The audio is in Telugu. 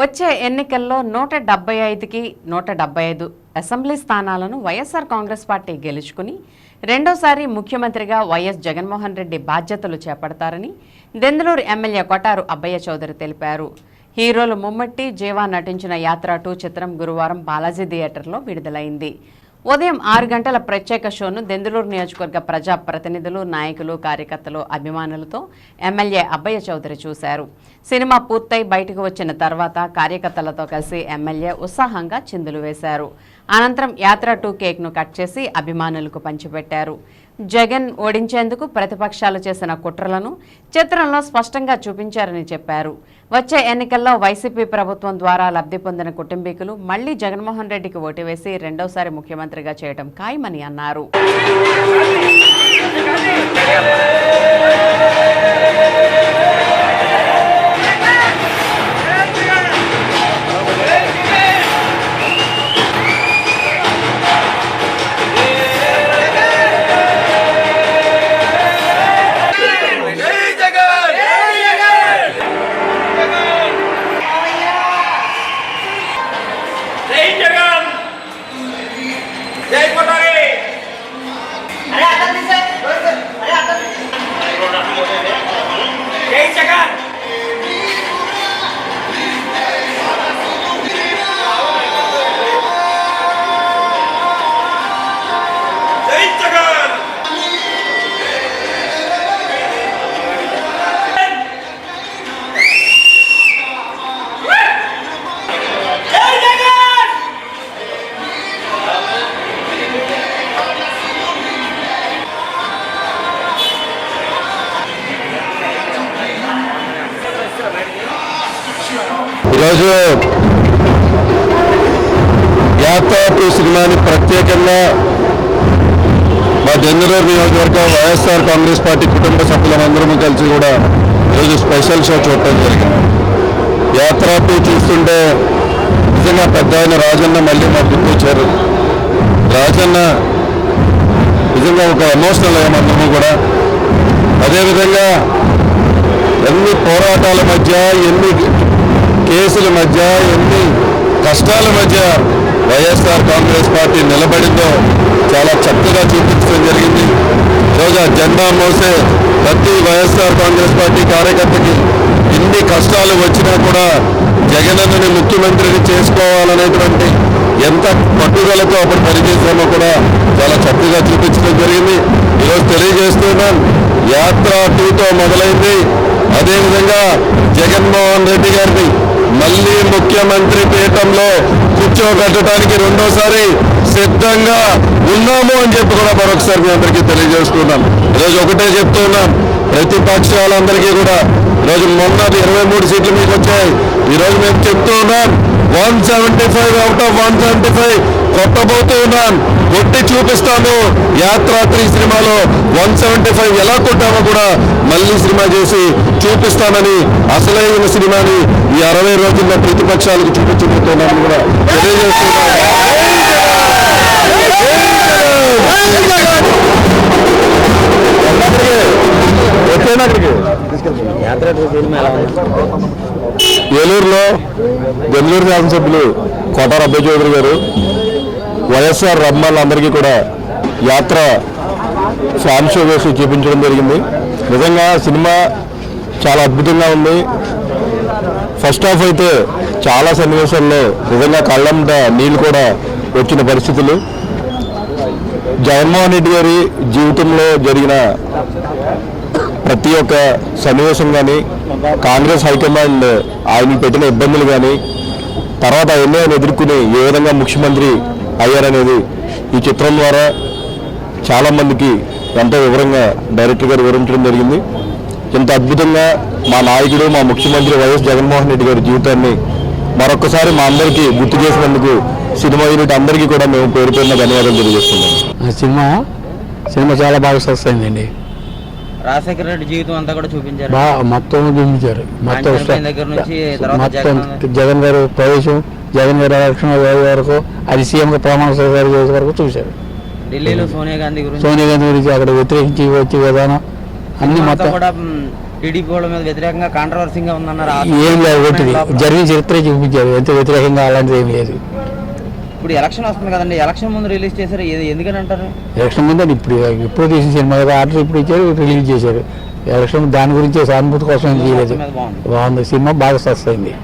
వచ్చే ఎన్నికల్లో నూట డెబ్బై ఐదుకి నూట డెబ్బై ఐదు అసెంబ్లీ స్థానాలను వైఎస్ఆర్ కాంగ్రెస్ పార్టీ గెలుచుకుని రెండోసారి ముఖ్యమంత్రిగా వైఎస్ జగన్మోహన్ రెడ్డి బాధ్యతలు చేపడతారని దెందులూరు ఎమ్మెల్యే కొటారు అబ్బయ్య చౌదరి తెలిపారు. హీరోలు ముమ్మట్టి జీవా నటించిన యాత్ర టూ చిత్రం గురువారం బాలాజీ థియేటర్లో విడుదలైంది. ఉదయం ఆరు గంటల ప్రత్యేక షోను దెందులూరు నియోజకవర్గ ప్రజా ప్రతినిధులు నాయకులు కార్యకర్తలు అభిమానులతో ఎమ్మెల్యే అబ్బయ్య చౌదరి చూశారు. సినిమా పూర్తయి బయటకు వచ్చిన తర్వాత కార్యకర్తలతో కలిసి ఎమ్మెల్యే ఉత్సాహంగా చిందులు వేశారు. అనంతరం యాత్ర టూ కేక్ను కట్ చేసి అభిమానులకు పంచిపెట్టారు. జగన్ ఓడించేందుకు ప్రతిపక్షాలు చేసిన కుట్రలను చిత్రంలో స్పష్టంగా చూపించారని చెప్పారు. వచ్చే ఎన్నికల్లో వైసీపీ ప్రభుత్వం ద్వారా లబ్ధి పొందిన కుటుంబీకులు మళ్ళీ జగన్మోహన్ రెడ్డికి ఓటు వేసి రెండోసారి ముఖ్యమంత్రిగా చేయడం ఖాయమని అన్నారు. ఈరోజు యాత్ర టూ సినిమాని ప్రత్యేకంగా మా దెందరూరు నియోజకవర్గం వైఎస్ఆర్ కాంగ్రెస్ పార్టీ కుటుంబ సభ్యులందరము కలిసి కూడా ఈరోజు స్పెషల్ షో చూడటం జరిగింది. యాత్ర టూ చూస్తుంటే నిజంగా పెద్ద ఆయన రాజన్న మళ్ళీ మా గుర్తొచ్చారు. రాజన్న నిజంగా ఒక ఎమోషనల్ అయ్యామందరము కూడా. అదేవిధంగా ఎన్ని పోరాటాల మధ్య ఎన్ని కేసుల మధ్య ఎన్ని కష్టాల మధ్య వైఎస్ఆర్ కాంగ్రెస్ పార్టీ నిలబడిందో చాలా చక్కగా చూపించడం జరిగింది. ఈరోజు ఆ జెండా మోసే ప్రతి వైఎస్ఆర్ కాంగ్రెస్ పార్టీ కార్యకర్తకి ఎన్ని కష్టాలు వచ్చినా కూడా జగనన్నని ముఖ్యమంత్రిని చేసుకోవాలనేటువంటి ఎంత పట్టుదలతో అప్పుడు పనిచేసామో కూడా చాలా చక్కగా చూపించడం జరిగింది. ఈరోజు తెలియజేస్తున్నాం యాత్ర టూతో మొదలైంది. అదేవిధంగా జగన్మోహన్ రెడ్డి మళ్ళీ ముఖ్యమంత్రి పీఠంలో కూర్చోబెట్టడానికి రెండోసారి సిద్ధంగా ఉన్నాము అని చెప్పి కూడా మరొకసారి మీ అందరికీ తెలియజేస్తున్నాం. ఈరోజు ఒకటే చెప్తున్నాం. ప్రతిపక్షాలందరికీ కూడా ఈరోజు మొన్న ఇరవై మూడు సీట్లు మీకు వచ్చాయి ఈరోజు మేము చెప్తూ ఉన్నాం one seventy five out of one seventy five కొట్టబోతూ ఉన్నాను కొట్టి చూపిస్తాను. యాత్రాత్రి సినిమాలో వన్ సెవెంటీ ఫైవ్ ఎలా కొట్టామో కూడా మళ్ళీ సినిమా చేసి చూపిస్తానని అసలైన సినిమాని ఈ అరవై రోజుల్లో ప్రతిపక్షాలకు చూపించబోతున్నాను కూడా తెలియజేస్తున్నాను. బెంగళూరు శాసనసభ్యులు కోటార రబ్బ చౌదరి గారు వైఎస్ఆర్ రమ్మలందరికీ కూడా యాత్ర ఫ్యాన్ షో వేసి చూపించడం జరిగింది. నిజంగా సినిమా చాలా అద్భుతంగా ఉంది. ఫస్ట్ హాఫ్ అయితే చాలా సన్నివేశాల్లో నిజంగా కళ్ళంట నీళ్ళు కూడా వచ్చిన పరిస్థితులు. జగన్మోహన్ రెడ్డి గారి జీవితంలో జరిగిన ప్రతి ఒక్క సన్నివేశం కానీ కాంగ్రెస్ హైకమాండ్ ఆయన పెట్టిన ఇబ్బందులు కానీ తర్వాత ఎన్నో ఆయన ఎదుర్కొని ఏ విధంగా ముఖ్యమంత్రి అయ్యారనేది ఈ చిత్రం ద్వారా చాలామందికి ఎంతో వివరంగా డైరెక్టర్ గారు వివరించడం జరిగింది. ఇంత అద్భుతంగా మా నాయకుడు మా ముఖ్యమంత్రి వైఎస్ జగన్మోహన్ రెడ్డి గారి జీవితాన్ని మరొకసారి మా అందరికీ గుర్తు చేసినందుకు సినిమా యూనిట్ అందరికీ కూడా మేము పేరు పేరున ధన్యవాదాలు తెలియజేస్తున్నాం సినిమా సినిమా చాలా బాగా సక్సెస్ అయిందండి. రాజశేఖర రెడ్డి జీవితం అంతా కూడా చూపించారు. మొత్తం చూపించారు. మొత్తం ఆయన చనిపోయిన దగ్గర నుంచి తర్వాత మొత్తం జగన్ జగన్ గారు ప్రవేశం జగన్ గారి ఎలక్షన్ అయ్యే వరకు అది సీఎంగా ప్రమాణ స్వీకారం చేసే వరకు చూశారు. ఢిల్లీలో సోనియా గాంధీ గురించి సోనియా గాంధీ గురించి అక్కడ వ్యతిరేకించి వచ్చే విధానం అన్ని అంతా మొత్తం కూడా మ్, టీడీపీ వాళ్ళ మీద వ్యతిరేకంగా కాంట్రవర్సీగా ఉందన్నారు. ఆ ఏం లేదు ఒకటిది. జరిగిన చరిత్ర చూపించారు. ఎంత వ్యతిరేకంగా అలాంటిది ఏం లేదు. ఇప్పుడు ఎలక్షన్ వస్తుంది కదండి. ఎలక్షన్ ముందు రిలీజ్ చేశారు. ఎందుకని అంటారు? ఎలక్షన్ ముందు ఇప్పుడు ఇప్పుడు తీసిన సినిమా ఆర్డర్ ఇప్పుడు ఇచ్చారు రిలీజ్ చేశారు. ఎలక్షన్ దాని గురించి సానుభూతి కోసం చేయలేదు. బాగుంది. సినిమా బాగా సక్సెస్ అయింది.